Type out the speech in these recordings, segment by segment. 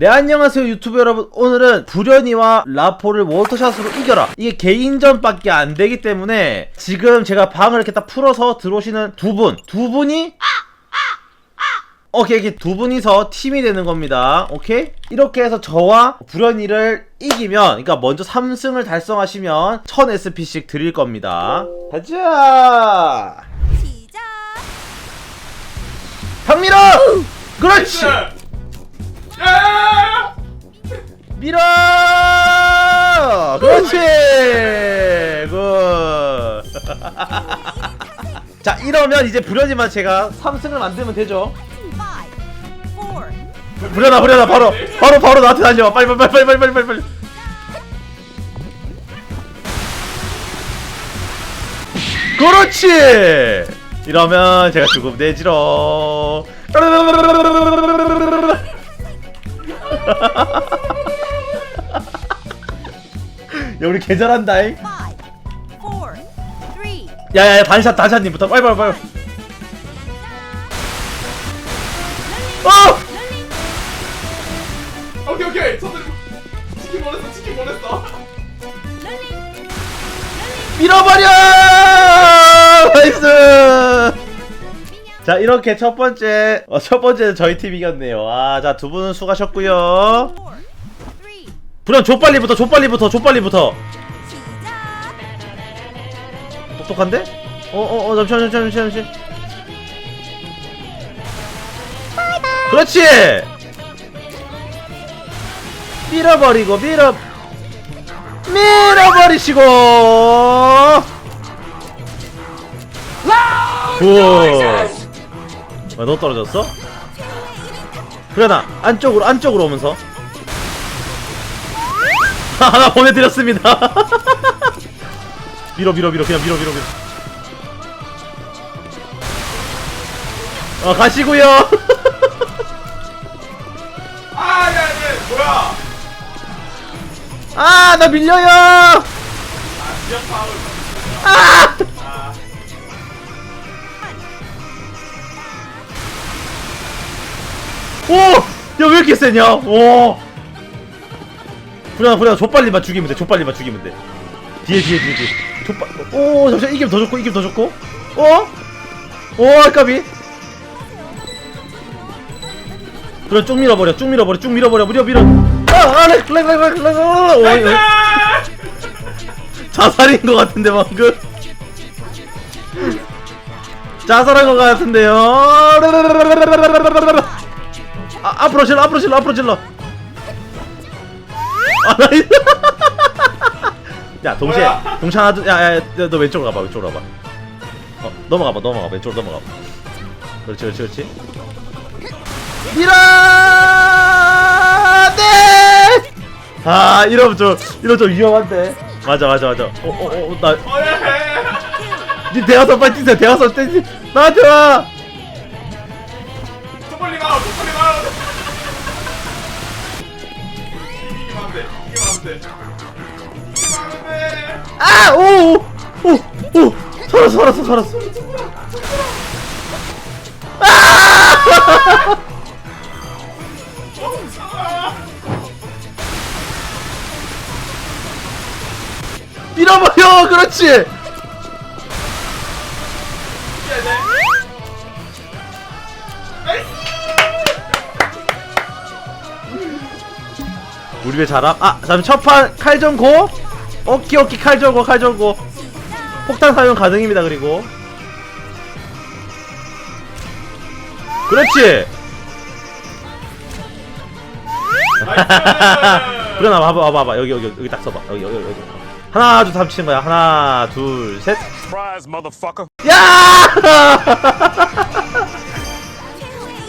네 안녕하세요 유튜브 여러분. 오늘은 불현이와 라포를 워터샷으로 이겨라. 이게 개인전 밖에 안 되기 때문에 지금 제가 방을 이렇게 딱 풀어서 들어오시는 두 분. 두 분이? 오케이 이렇게 두 분이서 팀이 되는 겁니다. 오케이? 이렇게 해서 저와 불현이를 이기면 그러니까 먼저 3승을 달성하시면 1000SP씩 드릴 겁니다. 가자! 시작. 박밀어 그렇지! 야야야야! 밀어! 그렇지! 굿! 자, 이러면 이제 불현이만 제가 3승을 만들면 되죠. 불현아, 불현아, 바로, 바로, 바로 나한테. 빨리, 빨리, 빨리, 빨리, 빨리, 빨리, 빨리. 그렇지! 이러면 제가 죽음 내지롱. 야, 우리 개 잘한다잉. five, four, three, 야야야 반샷 단샷님부터. 빨리 빨리 빨리. 어! 오케이 오케이. 손들 치킨 보냈어 치킨 보냈어. 밀어버려 자 이렇게 첫 번째 어, 첫 번째는 저희 팀 이겼네요 아자두 분은 수고하셨고요. 불현 조빨리부터 조빨리부터 조빨리부터 시작. 똑똑한데? 어어 어 잠시만 잠시만 잠시만 잠시만 그렇지 밀어버리고 밀어 밀어버리시고 굿. 아, 너 떨어졌어? 그래나 안쪽으로 안쪽으로 오면서. 하나 보내드렸습니다. 밀어 밀어 밀어 그냥 밀어 밀어 밀어. 어 가시고요. 아야야 뭐야? 아 나 밀려요 오! 야 왜 이렇게 세냐? 오! 불안아 불안아 족발리만 죽이면 돼 족발리만 죽이면 돼 뒤에 뒤에 뒤에 뒤에 족발 오 잠시만 이기면 더 좋고 이기면 더 좋고 어? 오 아까비 그럼 쭉 밀어버려 쭉 밀어버려 쭉 밀어버려 밀어 밀어 아아렉렉렉렉렉렉 자살인 것 같은데 방금 자살한 것 같은데요 아, 앞으로 질러 앞으로 질러 앞으로 질러. 아 야 동시에? 동시에 하나 야야 너 왼쪽으로 가봐 왼쪽으로 가봐. 어 넘어가봐 넘어가 왼쪽으로 넘어가 그렇지 그렇지 그렇지. 밀어 네아 이러면 좀 이러면 좀 위험한데. 맞아 맞아 맞아. 어어어나 어야야야 니 대화선 빨리 뛰세요 대화선. 떼지 나한테 와! 가좀 빨리 가 안돼 아! 오! 오! 오! 살았어 살았어 살았어 밀어버려 그렇지 우리 왜 잘함? 아 잠시 첫판 칼전고? 오키 오키 칼전고 칼전고. 폭탄 사용 가능입니다 그리고. 그렇지! 그러나 와봐 와봐 여기 여기 여기 딱 써봐. 여기 여기 여기. 하나 둘3 치는 거야. 하나 둘셋. 야!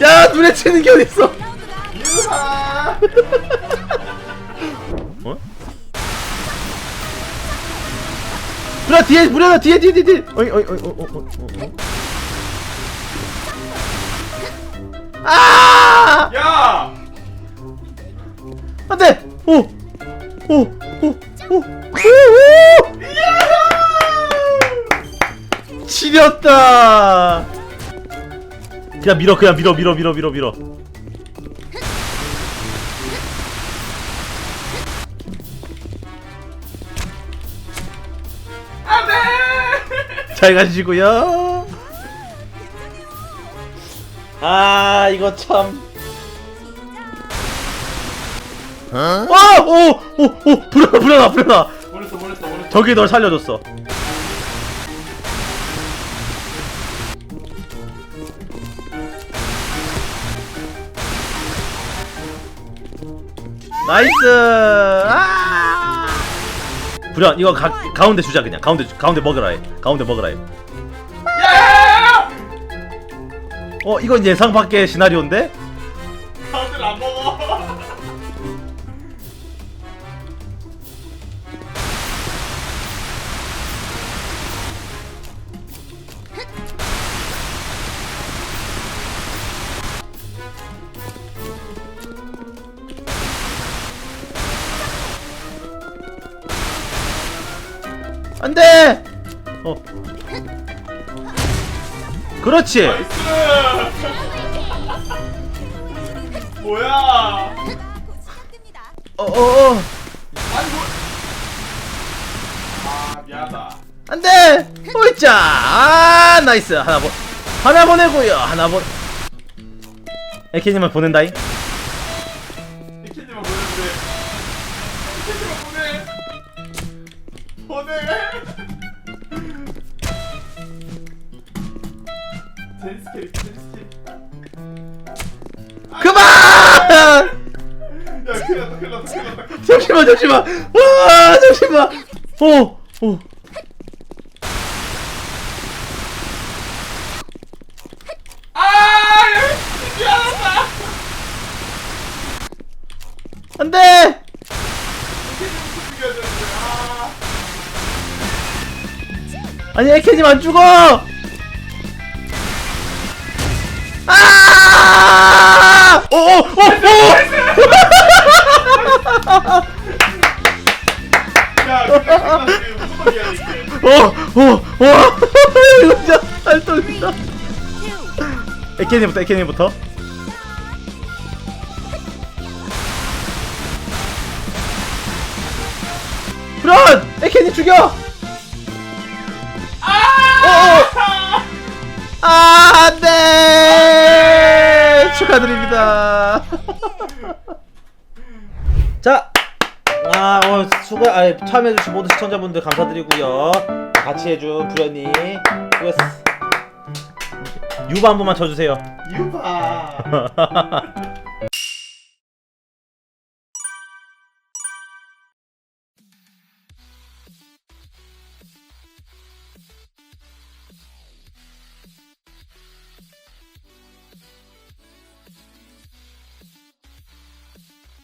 야 눈에 치는 게 어딨어? 유하! 어? 무려 뒤에 무려 뒤에 뒤에 뒤에 뒤에 어이 어이 어이 어이 어이 어이 어이 아! 야 안돼! 오! 오! 오! 오! 오! 오! 지렸다! 그냥 밀어 그냥 밀어 밀어 밀어 밀어 밀어 잘 가시고요. 아 이거 참. 아, 오, 오, 오, 불안하, 불안하, 불안하. 몰랐어 몰랐어 몰랐어 저기 널 살려줬어. 나이스. 아! 불안 이거 가, 가운데 주자 그냥 가운데 주- 가운데 먹으라 해. 가운데 먹으라 해. 야야야야 어 이건 예상 밖의 시나리오인데? 안돼. 어. 그렇지. 뭐야 곧 시작됩니다. 어, 어, 어. 뭐 아, 미안하다. 안돼. 오이자. 아 나이스 하나 보 하나 보내고요. 하나 보. 에키님을 보낸다잉. 그만. 야, 큰일 났다, 큰일 났다, 큰일 났다. 잠시만 잠시만. 와 잠시만. 오 오. 아, 야, 미안하다. 안돼. 아니 에키님 안 죽어. 아! 오, 오, 오, 오! 어, 어, 와, 이거 진짜 살 떨린다. Two. 에케님부터, 에케님부터. 브란, 에케님 죽여. 아, 안 돼. 축하드립니다. 자, 아, 오늘 수고, 아, 참여해주신 모든 시청자분들 감사드리고요. 같이 해준 부연이 수고했어. 유바 한 번만 쳐주세요. 유바.